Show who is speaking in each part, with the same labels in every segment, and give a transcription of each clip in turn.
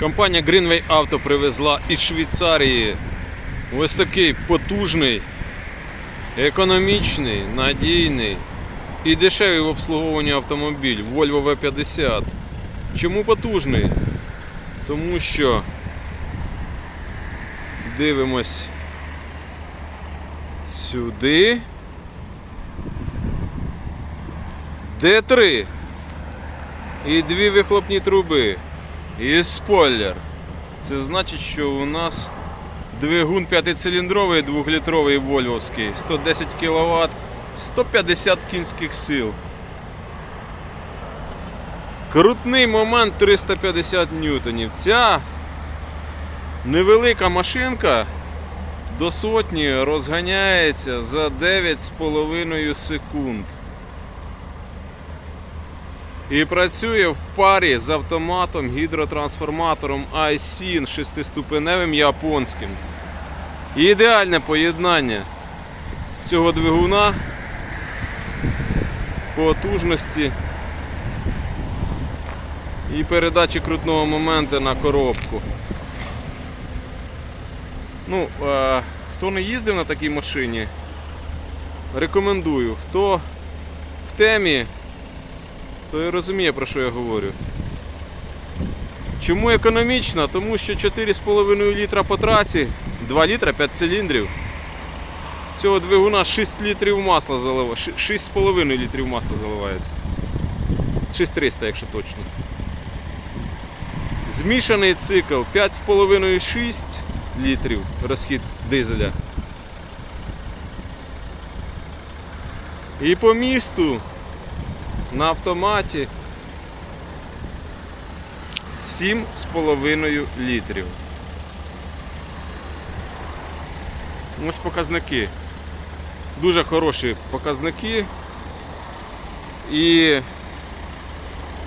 Speaker 1: Компанія Greenway Auto привезла із Швейцарії ось такий потужний, економічний, надійний і дешевий в обслуговуванні автомобіль Volvo V50. Чому потужний? Тому що дивимось сюди. Д3 і дві вихлопні труби. І спойлер. Це значить, що у нас двигун п'ятициліндровий двохлітровий вольвовський, 110 кВт, 150 кінських сил. Крутний момент 350 ньютонів. Ця невелика машинка до сотні розганяється за 9,5 секунд. І працює в парі з автоматом гідротрансформатором iSyn шестиступеневим японським. Ідеальне поєднання цього двигуна потужності і передачі крутного моменту на коробку. Ну, е, хто не їздив на такій машині, рекомендую. Хто в темі, той розуміє, про що я говорю. Чому економічна? Тому що 4,5 літра по трасі, 2 літра 5 циліндрів. Цього двигуна 6 літрів масла заливається. 6,5 літрів масла заливається. 6300, якщо точно. Змішаний цикл 5,5-6 літрів розхід дизеля. І по місту на автоматі 7,5 літрів. Ось показники. Дуже хороші показники. І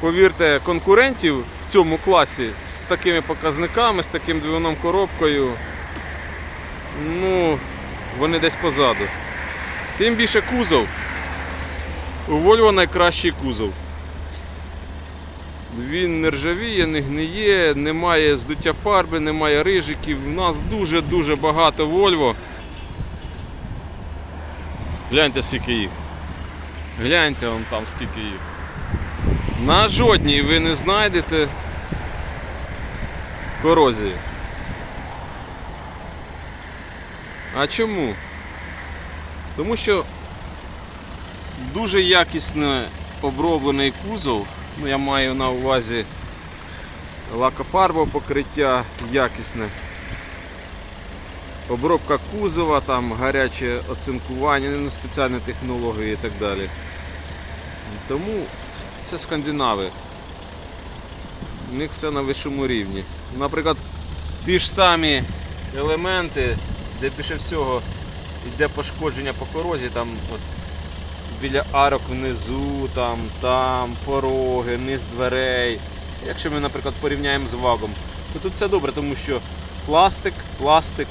Speaker 1: повірте, конкурентів в цьому класі з такими показниками, з таким двигуном коробкою, ну, вони десь позаду. Тим більше кузов. У Volvo найкращий кузов. Він не ржавіє, не гниє, немає здуття фарби, немає рижиків. У нас дуже-дуже багато Volvo. Гляньте, скільки їх. Гляньте вон там, скільки їх. На жодній ви не знайдете корозії. А чому? Тому що дуже якісно оброблений кузов. Ну, я маю на увазі лакофарбове покриття якісне. Обробка кузова, там гаряче оцинкування, не спеціальні технології і так далі. Тому це скандинави. У них все на вищому рівні. Наприклад, ті ж самі елементи, де більше всього йде пошкодження по корозі, там от біля арок внизу, там, там, пороги, низ дверей. Якщо ми, наприклад, порівняємо з вагом, то тут все добре, тому що пластик, пластик,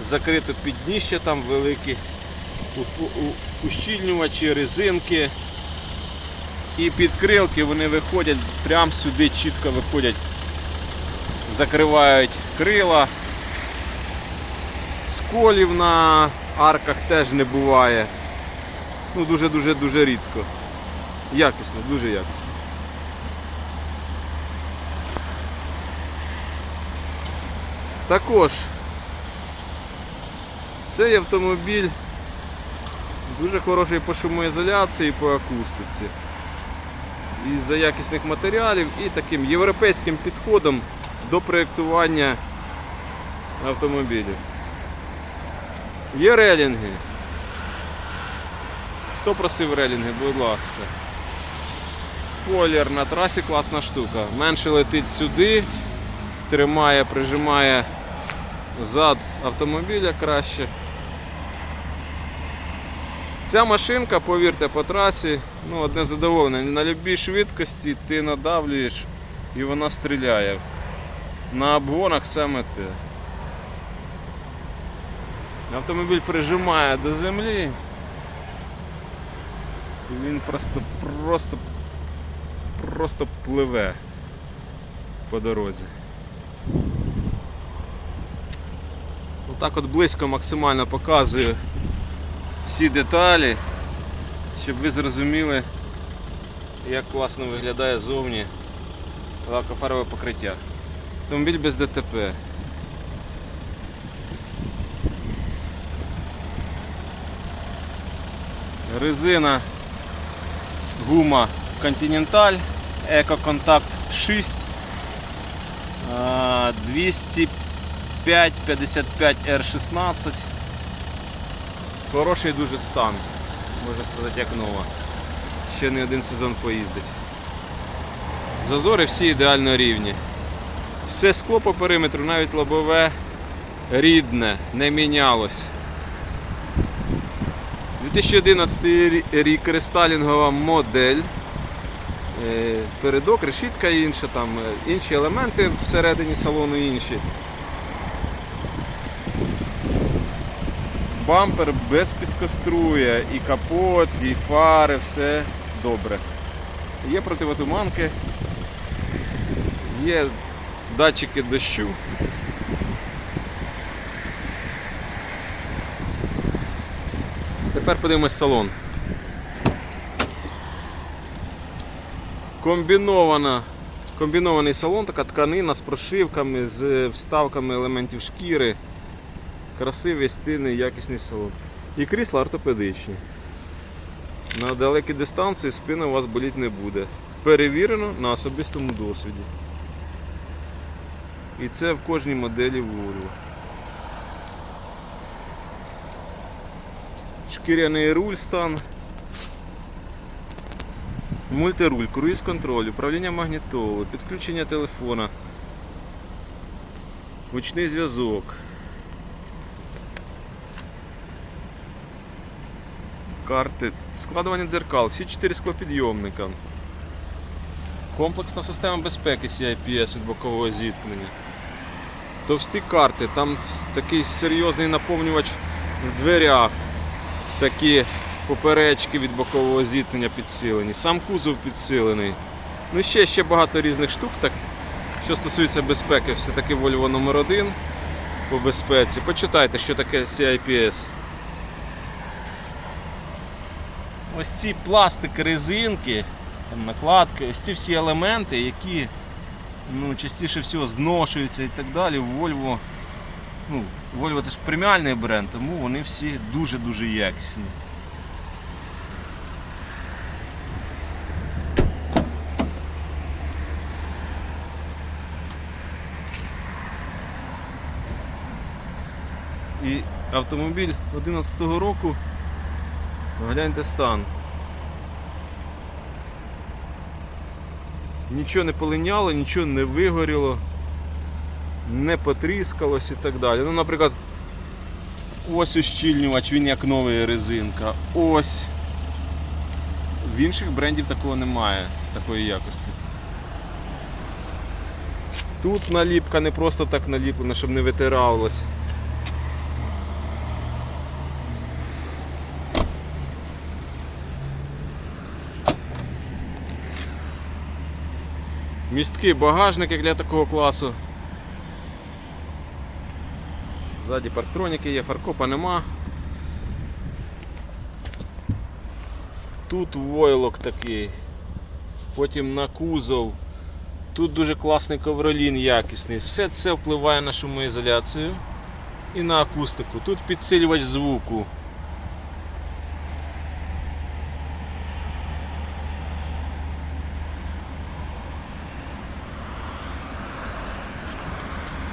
Speaker 1: закрито підніжжя там великі, ущільнювачі, резинки. І підкрилки вони виходять прямо сюди, чітко виходять, закривають крила. Сколів на арках теж не буває. Ну дуже-дуже дуже рідко. Якісно, дуже якісно. Також цей автомобіль дуже хороший по шумоізоляції, по акустиці. Із-за якісних матеріалів і таким європейським підходом до проєктування автомобілів. Є релінги. Хто просив релінги, будь ласка. Спойлер на трасі класна штука. Менше летить сюди, тримає, прижимає зад автомобіля краще. Ця машинка, повірте, по трасі, ну, одне задоволення. На будь-якій швидкості ти надавлюєш і вона стріляє. На обгонах саме те. Автомобіль прижимає до землі. Він просто просто просто пливе по дорозі. Ну, Отак от близько максимально показую всі деталі, щоб ви зрозуміли, як класно виглядає зовні лакофарове покриття. Автомобіль без ДТП. Резина гума Continental, Eco-Contact 6, а, 205 55 R16. Хороший дуже стан, можна сказати, як нова. Ще не один сезон поїздить. Зазори всі ідеально рівні. Все скло по периметру, навіть лобове, рідне, не мінялось. 2011 рік рестайлінгова модель. Е, Передок, решітка інша, там е, інші елементи всередині салону інші. Бампер без піскоструя, і капот, і фари, все добре. Є противотуманки, є датчики дощу. Тепер подивимось салон. Комбінована, комбінований салон, така тканина з прошивками, з вставками елементів шкіри. Красивий, стильний, якісний салон. І крісла ортопедичні. На далекій дистанції спина у вас боліти не буде. Перевірено на особистому досвіді. І це в кожній моделі Volvo. Шкіряний руль стан. Мультируль, круїз контроль, управління магнітолою, підключення телефона, гучний зв'язок. Карти, складування дзеркал, всі чотири склопідйомника. Комплексна система безпеки CIPS від бокового зіткнення. Товсті карти, там такий серйозний наповнювач в дверях, такі поперечки від бокового зіткнення підсилені, сам кузов підсилений. Ну ще, ще багато різних штук. Так, що стосується безпеки, все-таки Volvo номер 1 по безпеці. Почитайте, що таке CIPS. Ось ці пластик резинки, там накладки, ось ці всі елементи, які ну, частіше всього зношуються і так далі. В Volvo, ну, Volvo це ж преміальний бренд, тому вони всі дуже-дуже якісні. І автомобіль 2011 року, гляньте стан. Нічого не полиняло, нічого не вигоріло, не потріскалось і так далі. Ну, наприклад, ось ущільнювач, він як нова резинка. Ось. В інших брендів такого немає, такої якості. Тут наліпка не просто так наліплена, щоб не витиралось. Місткий багажник, як для такого класу. Ззаді парктроніки є, фаркопа нема. Тут войлок такий. Потім на кузов. Тут дуже класний ковролін якісний. Все це впливає на шумоізоляцію і на акустику. Тут підсилювач звуку.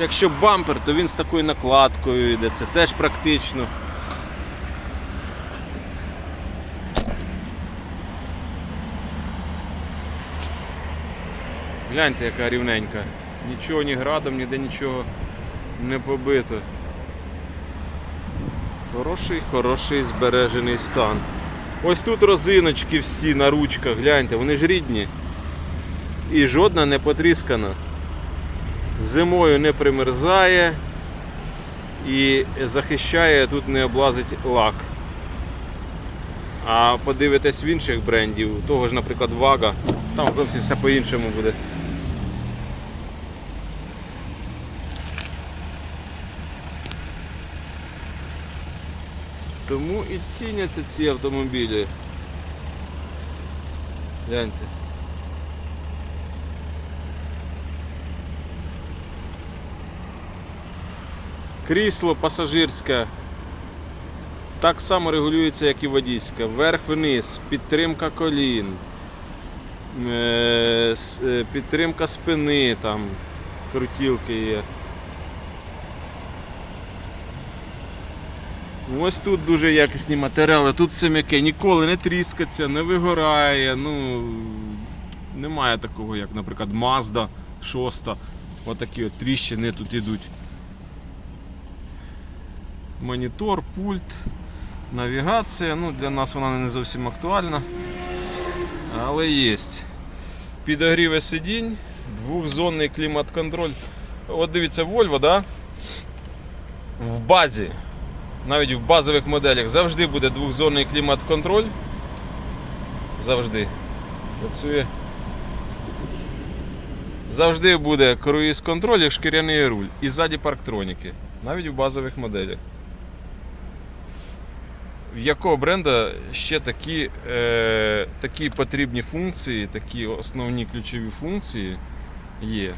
Speaker 1: Якщо бампер, то він з такою накладкою йде, це теж практично. Гляньте, яка рівненька. Нічого ні градом, ніде нічого не побито. Хороший, хороший збережений стан. Ось тут розиночки всі на ручках, гляньте, вони ж рідні. І жодна не потріскана зимою не примерзає і захищає, тут не облазить лак. А подивитесь в інших брендів, того ж, наприклад, Вага, там зовсім все по-іншому буде. Тому і ціняться ці автомобілі. Гляньте. Крісло пасажирське так само регулюється, як і водійське. Вверх-вниз, підтримка колін, е, е, підтримка спини, там, крутілки є. Ось тут дуже якісні матеріали, тут все м'яке, ніколи не тріскаться, не вигорає. Ну, немає такого, як, наприклад, Mazda 6. Отакі от тріщини тут ідуть. Монітор, пульт, навігація. Ну, для нас вона не зовсім актуальна. Але є. Підогріве сидінь, двохзонний клімат-контроль. От дивіться, Volvo, да? в базі навіть в базових моделях завжди буде двохзонний клімат-контроль. Завжди. Працює. Завжди буде круїз-контроль і шкіряний руль. І ззаді парктроніки. Навіть в базових моделях. В якого бренда ще такі, е, такі потрібні функції, такі основні ключові функції є.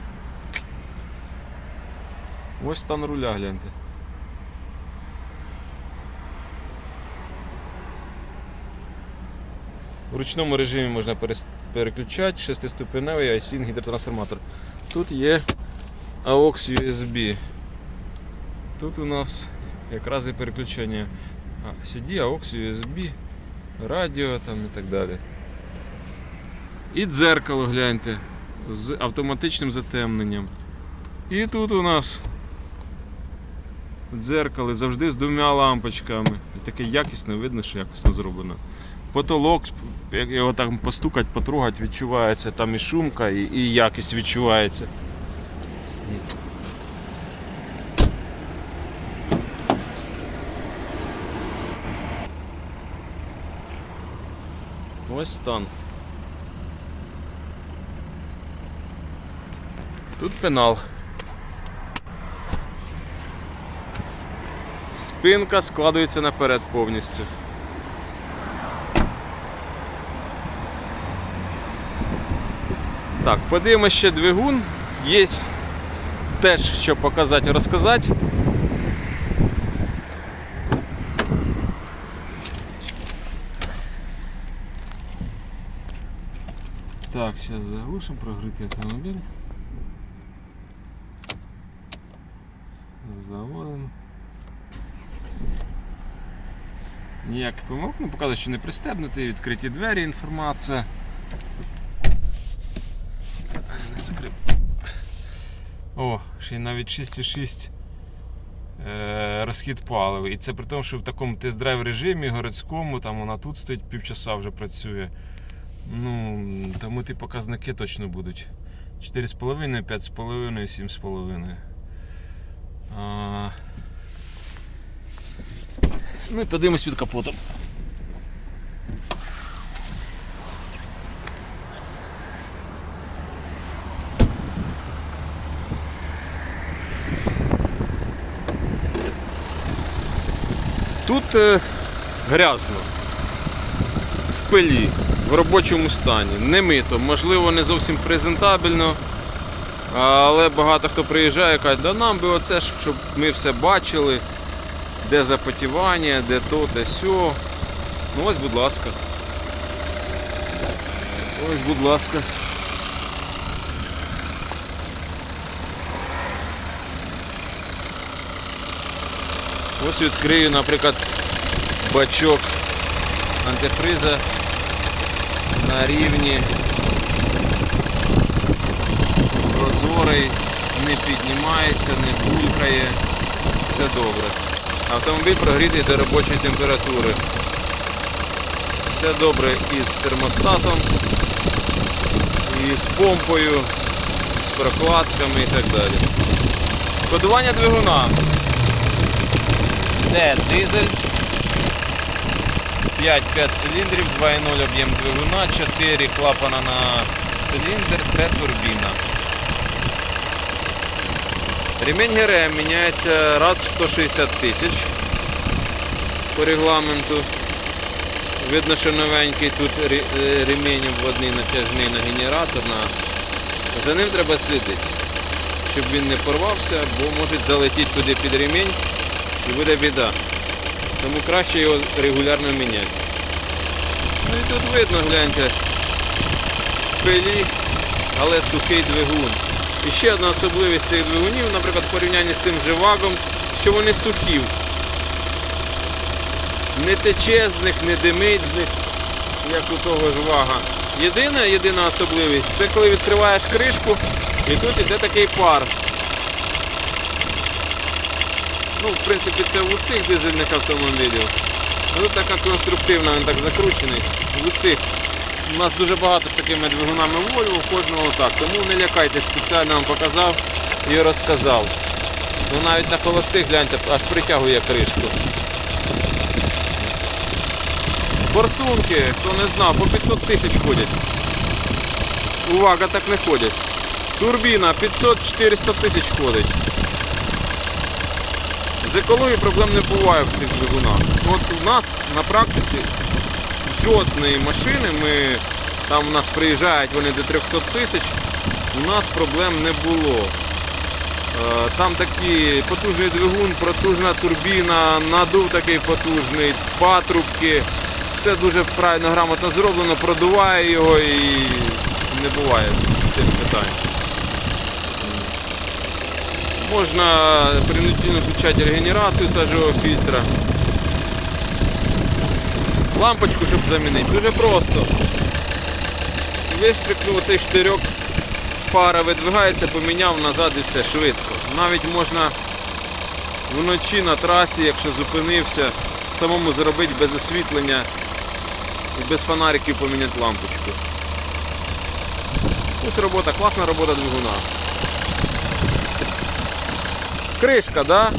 Speaker 1: Ось стан руля гляньте. В ручному режимі можна переключати шестиступеневий ISIN гідротрансформатор. Тут є AUX USB. Тут у нас якраз і переключення а, CD, AUX USB, радіо там і так далі. І дзеркало гляньте з автоматичним затемненням. І тут у нас дзеркало завжди з двома лампочками. І таке якісне, видно, що якісно зроблено. Потолок, як його там постукати, потрогати, відчувається, там і шумка, і, і якість відчувається. Ось стан. Тут пенал. Спинка складується наперед повністю. Так, подивимося ще двигун. Є теж що показати і розказати. Так, зараз заглушимо прогрітий автомобіль. Заводимо. Ніяких помилок не показує, що не пристебнутий, відкриті двері, інформація. Не закрив. О, ще навіть 6,6 е, розхід палива. І це при тому, що в такому тест-драйв режимі городському, там вона тут стоїть півчаса вже працює. Ну, тому ті показники точно будуть. 4,5, 5,5, 7,5. А... Ну і подивимось під капотом. Тут е, грязно, в пилі, в робочому стані, не мито, можливо, не зовсім презентабельно. Але багато хто приїжджає і каже, да нам би оце, щоб ми все бачили, де запотівання, де то, де сьо. Ну ось, будь ласка. Ось, будь ласка. Ось відкрию, наприклад, бачок антифриза на рівні прозорий, не піднімається, не булькає, все добре. Автомобіль прогрітий до робочої температури. Все добре із термостатом, і з помпою, з прокладками і так далі. Кодування двигуна. Це дизель. 5-5 циліндрів, 2,0 об'єм двигуна, 4 клапана на циліндр, це турбіна. Ремень ГРМ міняється раз в 160 тисяч. по регламенту. Видно, що новенький тут е, ремінь обводний натяжний на генератор. На... За ним треба слідити, щоб він не порвався, бо може залетіти туди під ремінь і буде біда. Тому краще його регулярно міняти. Ну і тут видно, гляньте, пилі, але сухий двигун. І ще одна особливість цих двигунів, наприклад, в порівнянні з тим же вагом, що вони сухі. Не тече з них, не димить з них, як у того ж вага. Єдина, єдина особливість це коли відкриваєш кришку і тут іде такий пар. Ну, в принципі, це в усіх дизельних автомобілів. Ну, Тут така конструктивна, він так закручений. В усіх. У нас дуже багато з такими двигунами Volvo, кожного так. Тому не лякайтесь, спеціально вам показав і розказав. Ну навіть на холостих гляньте, аж притягує кришку. Форсунки, хто не знав, по 500 тисяч ходять. Увага, так не ходять. Турбіна 500-400 тисяч ходить. З екологією проблем не буває в цих двигунах. От у нас на практиці жодної машини, ми, там у нас приїжджають вони до 300 тисяч, у нас проблем не було. Е, Там такий потужний двигун, потужна турбіна, надув такий потужний, патрубки. Все дуже правильно, грамотно зроблено, продуває його і не буває з цим питань. Можна принудительно включати регенерацію сажового фільтра. Лампочку, щоб замінити. Дуже просто. Вистрикнув оцей штирьок, пара видвигається, поміняв назад і все швидко. Навіть можна вночі на трасі, якщо зупинився, самому зробити без освітлення і без фонариків поміняти лампочку. Ось робота, класна робота двигуна. Кришка, да?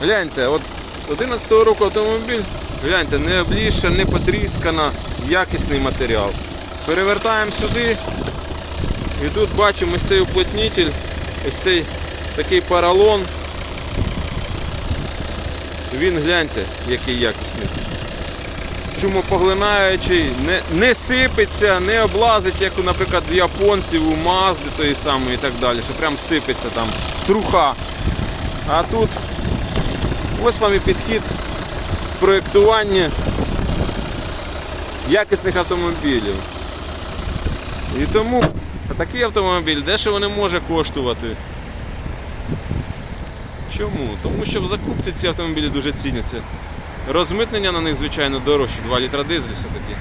Speaker 1: Гляньте, от 11-го року автомобіль, гляньте, не обліща, не потріскана, якісний матеріал. Перевертаємо сюди і тут бачимо ось цей уплотнитель, ось цей такий поролон. Він гляньте, який якісний. Шумопоглинаючий, не, не сипеться, не облазить, як, наприклад, в японців у Мазди тої самої і так далі, що прям сипеться там труха. А тут ось вам і підхід проєктування якісних автомобілів. І тому такий автомобіль дешево не може коштувати. Чому? Тому що в закупці ці автомобілі дуже ціняться. Розмитнення на них, звичайно, дорожче. 2 літра дизель все-таки.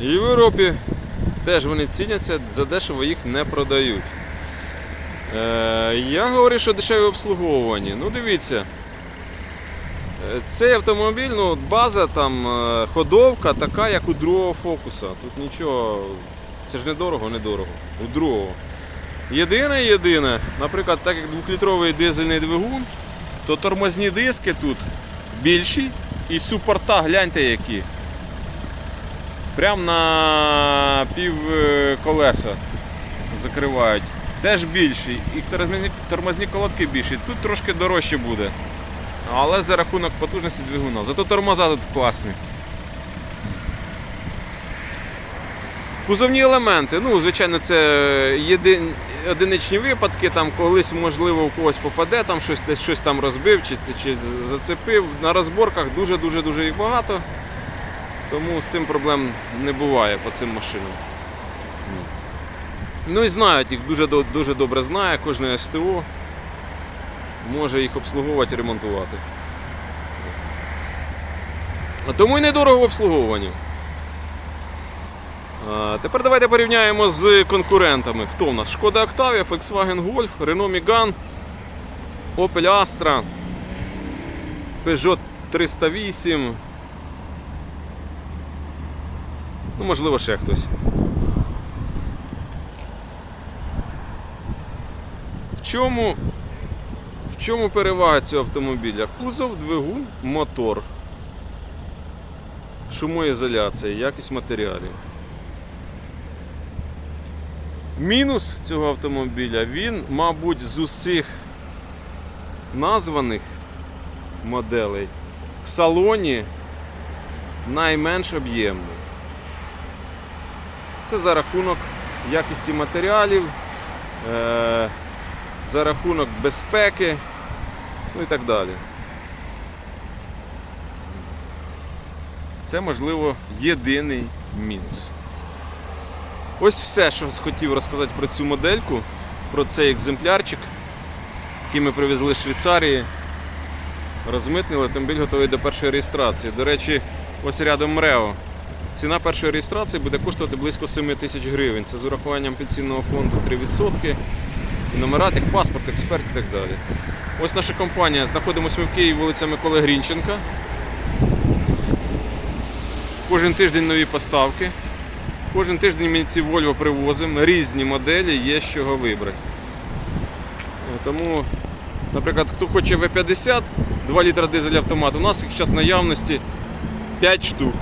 Speaker 1: І в Європі теж вони ціняться, задешево їх не продають. Е, я говорю, що дешеве обслуговування. Ну дивіться. Е, Цей автомобіль, ну, база там, е, ходовка така, як у другого фокуса. Тут нічого, це ж недорого, недорого. У другого. Єдине, єдине, наприклад, так як двохлітровий дизельний двигун, то тормозні диски тут більші і супорта, гляньте які. Прям на пів е, колеса закривають. Теж більші. І тормозні, тормозні колодки більші. Тут трошки дорожче буде. Але за рахунок потужності двигуна. Зато тормоза тут класні. Кузовні елементи, ну, звичайно, це єдин, одиничні випадки, там колись, можливо, у когось попаде, там щось десь щось там розбив чи, чи зацепив. На розборках дуже-дуже дуже їх багато. Тому з цим проблем не буває по цим машинам. Ну і знають, їх дуже, дуже добре знає, кожне СТО може їх обслуговувати і ремонтувати. Тому і недорого в обслуговуванні. Тепер давайте порівняємо з конкурентами. Хто у нас? Шкода Octavia, Volkswagen Golf, Renault Megane, Opel Astra, Peugeot 308. Ну, можливо, ще хтось. В чому, в чому перевага цього автомобіля? Кузов, двигун, мотор. Шумоізоляція, якість матеріалів. Мінус цього автомобіля, він, мабуть, з усіх названих моделей в салоні найменш об'ємний. Це за рахунок якості матеріалів, е, за рахунок безпеки, ну і так далі. Це, можливо, єдиний мінус. Ось все, що хотів розказати про цю модельку, про цей екземплярчик, який ми привезли з Швейцарії. Розмитнили, автомобіль готовий до першої реєстрації. До речі, ось рядом МРЕО. Ціна першої реєстрації буде коштувати близько 7 тисяч гривень. Це з урахуванням пенсійного фонду 3%, і номера, паспорт, експерт і так далі. Ось наша компанія. Знаходимося ми в Києві, вулиця Миколи Грінченка. Кожен тиждень нові поставки. Кожен тиждень ми ці Volvo привозимо. Різні моделі, є з чого вибрати. Тому, наприклад, хто хоче V50, 2 літра дизель автомат, у нас їх зараз наявності 5 штук.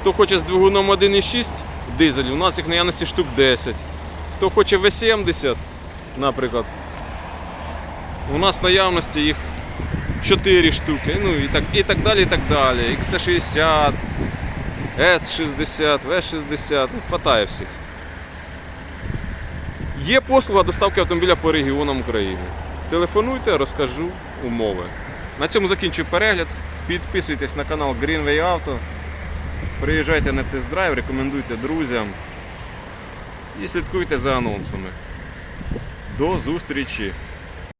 Speaker 1: Хто хоче з двигуном 1,6 дизель, у нас їх наявності штук 10. Хто хоче V70, наприклад, у нас наявності їх 4 штуки, ну і так, і так далі, і так далі. XC60, S60, V60, ну, хватає всіх. Є послуга доставки автомобіля по регіонам України. Телефонуйте, розкажу умови. На цьому закінчую перегляд. Підписуйтесь на канал Greenway Auto. Приїжджайте на тест-драйв, рекомендуйте друзям і слідкуйте за анонсами. До зустрічі!